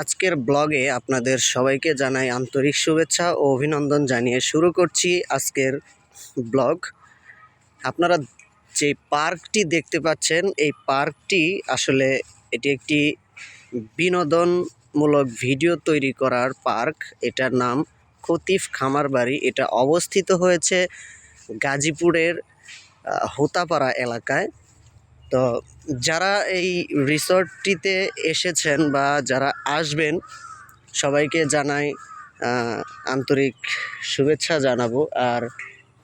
আজকের ব্লগে আপনাদের সবাইকে জানাই আন্তরিক শুভেচ্ছা ও অভিনন্দন জানিয়ে শুরু করছি আজকের ব্লগ। আপনারা যে পার্কটি দেখতে পাচ্ছেন, এই পার্কটি আসলে এটি একটি বিনোদনমূলক ভিডিও তৈরি করার পার্ক। এটার নাম খতিফ খামার বাড়ি। এটা অবস্থিত হয়েছে গাজীপুরের হোতাপাড়া এলাকায়। তো যারা এই রিসর্টটিতে এসেছেন বা যারা আসবেন, সবাইকে জানাই আন্তরিক শুভেচ্ছা জানাব। আর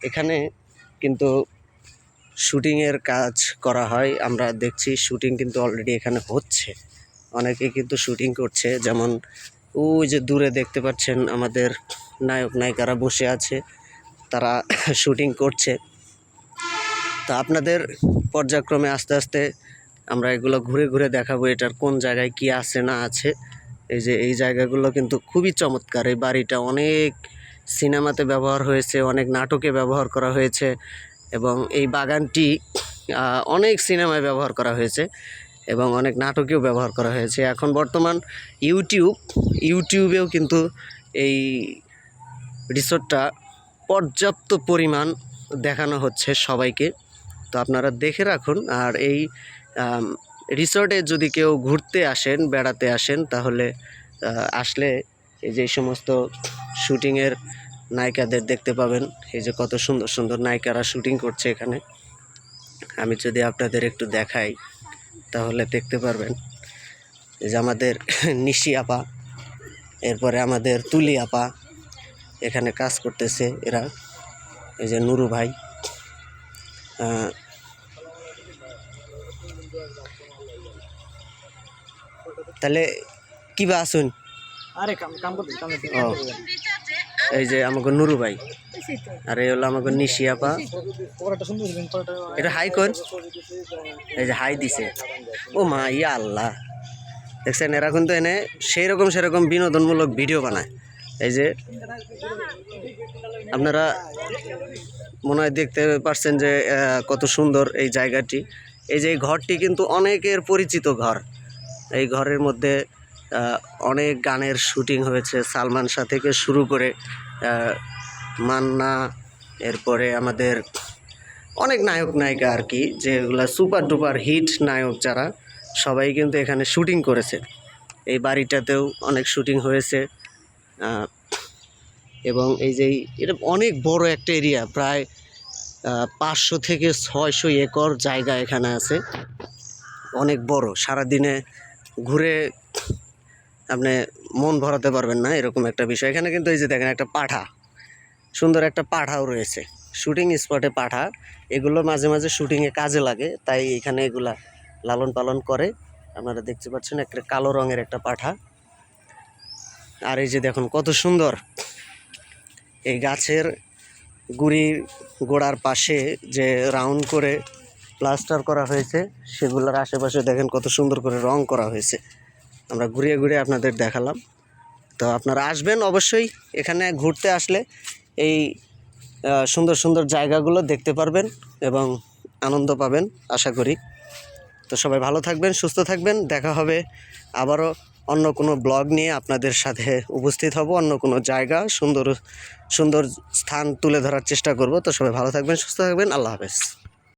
এখানে কিন্তু শুটিংয়ের কাজ করা হয়। আমরা দেখছি শুটিং কিন্তু অলরেডি এখানে হচ্ছে। অনেকে কিন্তু শুটিং করছে। যেমন ওই যে দূরে দেখতে পাচ্ছেন আমাদের নায়ক, নায়িকারা বসে আছে। তারা শুটিং করছে। তা আপনাদের পর্যায়ক্রমে আস্তে আস্তে আমরা এগুলো ঘুরে ঘুরে দেখাবো এটার কোন জায়গায় কি আছে, না আছে। এই যে এই জায়গাগুলো কিন্তু খুবই চমৎকার। এই বাড়িটা অনেক সিনেমাতে ব্যবহার হয়েছে, অনেক নাটকে ব্যবহার করা হয়েছে এবং এই বাগানটি অনেক সিনেমায় ব্যবহার করা হয়েছে এবং অনেক নাটকেও ব্যবহার করা হয়েছে। এখন বর্তমান ইউটিউব, ইউটিউবেও কিন্তু এই রিসোর্টটা পর্যাপ্ত পরিমাণ দেখানো হচ্ছে সবাইকে। তো আপনারা দেখে রাখুন। আর এই রিসর্টে যদি কেউ ঘুরতে আসেন, বেড়াতে আসেন, তাহলে আসলে এই যে সমস্ত শুটিংয়ের নায়িকাদের দেখতে পাবেন। এই যে কত সুন্দর সুন্দর নায়িকারা শুটিং করছে এখানে। আমি যদি আপনাদের একটু দেখাই, তাহলে দেখতে পারবেন। এই যে আমাদের নিশি আপা, এরপরে আমাদের তুলি আপা, এখানে কাজ করতেছে এরা। এই যে নুরু ভাই। তাহলে কি বা আসুন? আরে কাম কাম করতে কাম ও এই যে আমাকে নুরু ভাই আর এই হলো আমাকে নিশি আপা। পড়াটা সুন্দর ছিলেন পড়াটা এটা হাই কর এই যে হাই দিছে। ও মা ইয়া আল্লাহ দেখছেন এরা কিন্তু এনে সেই রকম সেরকম বিনোদনমূলক ভিডিও বানায়। এই যে আপনারা মনে হয় দেখতে পারছেন যে কত সুন্দর এই জায়গাটি। এই যে ঘরটি কিন্তু অনেকের পরিচিত ঘর। এই ঘরের মধ্যে অনেক গানের শুটিং হয়েছে। সালমান শাহ থেকে শুরু করে মান্না, এরপরে আমাদের অনেক নায়ক নায়িকা আর কি যেগুলা সুপার ডুপার হিট নায়ক যারা, সবাই কিন্তু এখানে শুটিং করেছে। এই বাড়িটাতেও অনেক শুটিং হয়েছে। এবং এই যে এটা অনেক বড় একটা এরিয়া, প্রায় পাঁচশো থেকে ছয়শো একর জায়গা এখানে আছে। অনেক বড়, সারাদিনে ঘুরে আপনি মন ভরাতে পারবেন না, এরকম একটা বিষয়। এখানে কিন্তু এই যে দেখেন একটা পাঠা, সুন্দর একটা পাঠাও রয়েছে। শুটিং স্পটে পাঠা, এগুলো মাঝে মাঝে শুটিংয়ে কাজে লাগে, তাই এখানে এগুলা লালন পালন করে। আপনারা দেখতে পাচ্ছেন, একটা কালো রঙের একটা পাঠা। আর এই যে দেখুন কত সুন্দর। এই গাছের গুড়ির গোড়ার পাশে যে রাউন্ড করে প্লাস্টার করা হয়েছে, সেগুলোর আশেপাশে দেখেন কত সুন্দর করে রং করা হয়েছে। আমরা ঘুরিয়ে ঘুরিয়ে আপনাদের দেখালাম। তো আপনারা আসবেন অবশ্যই এখানে ঘুরতে আসলে এই সুন্দর সুন্দর জায়গাগুলো দেখতে পারবেন এবং আনন্দ পাবেন, আশা করি। তো সবাই ভালো থাকবেন, সুস্থ থাকবেন, দেখা হবে আবারও অন্য কোনো ব্লগ নিয়ে আপনাদের সাথে উপস্থিত হব, অন্য কোনো জায়গা, সুন্দর সুন্দর স্থান তুলে ধরার চেষ্টা করব। তো সবাই ভালো থাকবেন, সুস্থ থাকবেন, আল্লাহ হাফেজ।